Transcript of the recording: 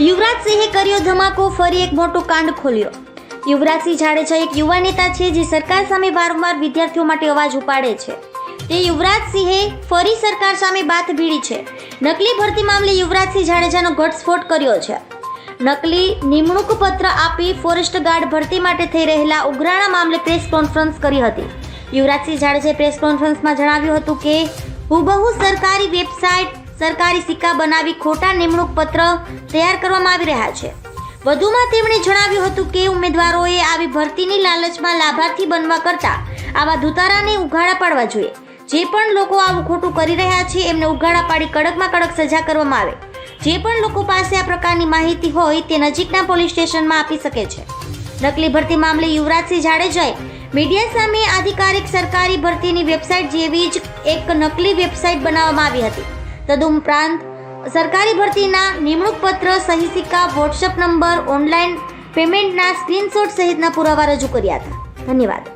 યુવરાજસિંહે કર્યો ધમાકો, ફરી એક મોટો કાંડ ખોલ્યો. યુવરાજસિંહ જાડેજા એક યુવા નેતા છે જે સરકાર સામે વારંવાર વિદ્યાર્થીઓ માટે અવાજ ઉપાડે છે. તે યુવરાજસિંહે ફરી સરકાર સામે બાત ભીડી છે. નકલી ભરતી મામલે યુવરાજસિંહ જાડેજાનો ઘટસ્ફોટ કર્યો છે. નકલી નિમણૂક પત્ર આપી ફોરેસ્ટ ગાર્ડ ભરતી માટે થઈ રહેલા ઉઘરાણા મામલે પ્રેસ કોન્ફરન્સ કરી હતી. યુવરાજસિંહ જાડેજાએ પ્રેસ કોન્ફરન્સમાં જણાવ્યું હતું કે, હુબહુ સરકારી વેબસાઇટ સરકારી સિક્કા બનાવી ખોટા નિમણૂક પત્ર તૈયાર કરવામાં આવી રહ્યા છે. વધુમાં તેમણે જણાવ્યું હતું કે ઉમેદવારોએ આવી ભરતીની લાલચમાં લાભાર્થી બનવા કરતાં આવા ધુતારાને ઉઘાડા પાડવા જોઈએ. જે પણ લોકો આવું ખોટું કરી રહ્યા છે, એમને ઉઘાડા પાડી કડકમાં કડક સજા કરવામાં આવે. જે પણ લોકો પાસે આ પ્રકારની માહિતી હોય, તે નજીકના પોલીસ સ્ટેશનમાં આપી શકે છે. નકલી ભરતી મામલે યુવરાજસિંહ જાડેજાએ મીડિયા સામે આધિકારિક સરકારી ભરતીની વેબસાઇટ જેવી જ એક નકલી વેબસાઇટ બનાવવામાં આવી હતી. તદુપરાંત સરકારી ભરતીના નિમણૂક પત્ર સહી સિક્કા વોટ્સઅપ નંબર ઓનલાઈન પેમેન્ટના સ્ક્રીનશોટ સહિતના પુરાવા રજૂ કર્યા હતા. ધન્યવાદ.